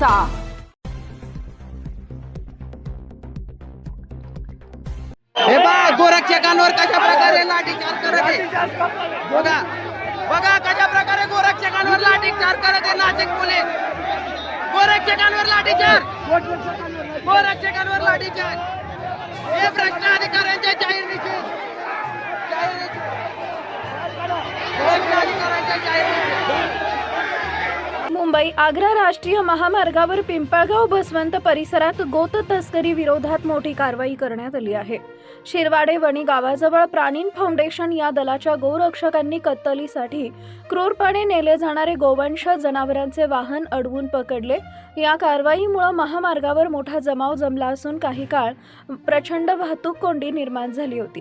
करायचा हे बा गोरक्षकांवर कशा प्रकारे लाठीचार करत आहे. बघा बघा कशा प्रकारे गोरक्षकांवर लाठीचार करत आहे नाशिक पोलीस. गोरक्षकांवर लाठीचार गोरक्षकांवर लाठीचार हे भ्रष्ट अधिकाऱ्यांचे जाहीर निषेध. मुंबई आग्रा राष्ट्रीय महामार्गावर पिंपळगाव भसवंत परिसरात गोत तस्करी विरोधात मोठी कारवाई करण्यात आली आहे. शिरवाडे वणी गावाजवळ प्राणीन फाउंडेशन या दलाच्या गोरक्षकांनी कत्तलीसाठी क्रूरपणे नेले जाणारे गोवंश जनावरांचे वाहन अडवून पकडले. या कारवाईमुळे महामार्गावर मोठा जमाव जमला असून काही काळ प्रचंड वाहतूक कोंडी निर्माण झाली होती.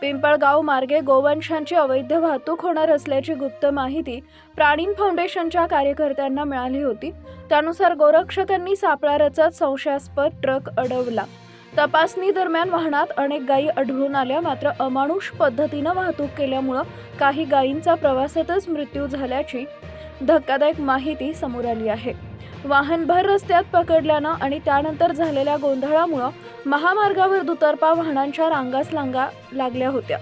पिंपळगाव मार्गे गोवंशांची अवैध वाहतूक होणार असल्याची गुप्त माहिती प्राणीन फाउंडेशनच्या कार्यकर्त्यांना मिळाली होती. त्यानुसार गोरक्षकांनी सापळा रचत संशयास्पद ट्रक अडवला. तपासणी दरम्यान वाहनात अनेक गायी आढळून आल्या. मात्र अमानुष पद्धतीनं वाहतूक केल्यामुळं काही गायींचा प्रवासातच मृत्यू झाल्याची धक्कादायक माहिती समोर आली आहे. वाहनभर रस्त्यात पकडल्यानं आणि त्यानंतर झालेल्या गोंधळामुळं महामार्गावर दुतर्फा वाहनांच्या रांगास लांगा लागल्या होत्या.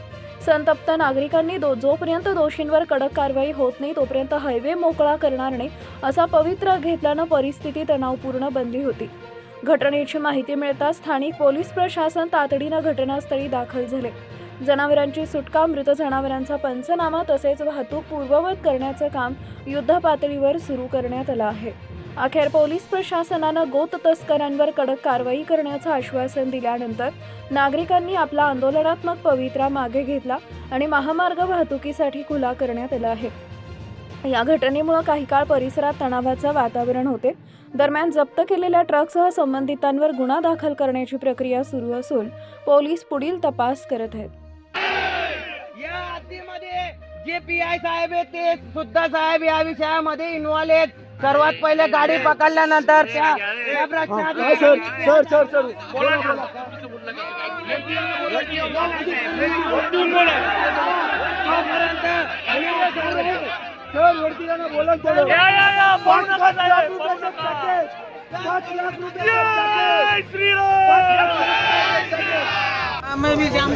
संतप्त नागरिकांनी दो जोपर्यंत दोषींवर कडक कारवाई होत नाही तोपर्यंत हायवे मोकळा करणार नाही असा पवित्रा घेतल्यानं परिस्थिती तणावपूर्ण बनली होती. घटनेची माहिती मिळताच स्थानिक पोलीस प्रशासन तातडीनं घटनास्थळी दाखल झाले. जनावरांची सुटका मृत जनावरांचा पंचनामा तसेच वाहतूक पूर्ववत करण्याचं काम युद्धपातळीवर सुरू करण्यात आलं आहे. अखेर पोलीस प्रशासनानं गोत तस्करांवर कडक कारवाई करण्याचं आश्वासन दिल्यानंतर नागरिकांनी आपला आंदोलनात्मक पवित्रा मागे घेतला आणि महामार्ग वाहतुकीसाठी खुला करण्यात आला आहे. या घटनेमुळे काही काळ परिसरात तणावाचं वातावरण होते. दरम्यान जप्त केलेल्या ट्रकसह संबंधितांवर गुन्हा दाखल करण्याची प्रक्रिया सुरू असून पोलीस पुढील तपास करत आहेत. जे पी आय साहेब आहेत ते सुद्धा साहेब या विषयामध्ये इन्व्हॉल्व आहेत. सर्वात पहिले गाडी पकडल्यानंतर त्या अधिकाऱ्यांनी- सर सर सर तोपर्यंत सर वरती जा ना बोला. पाच पाच लाख रुपयाचं पॅकेज. पाच लाख रुपयाचं पॅकेज. पाच लाख रुपयाचं पॅकेज. मैं भी जाम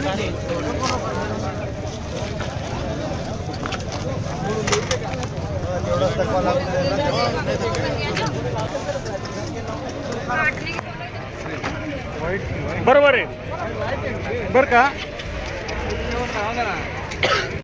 बरोबर आहे बर का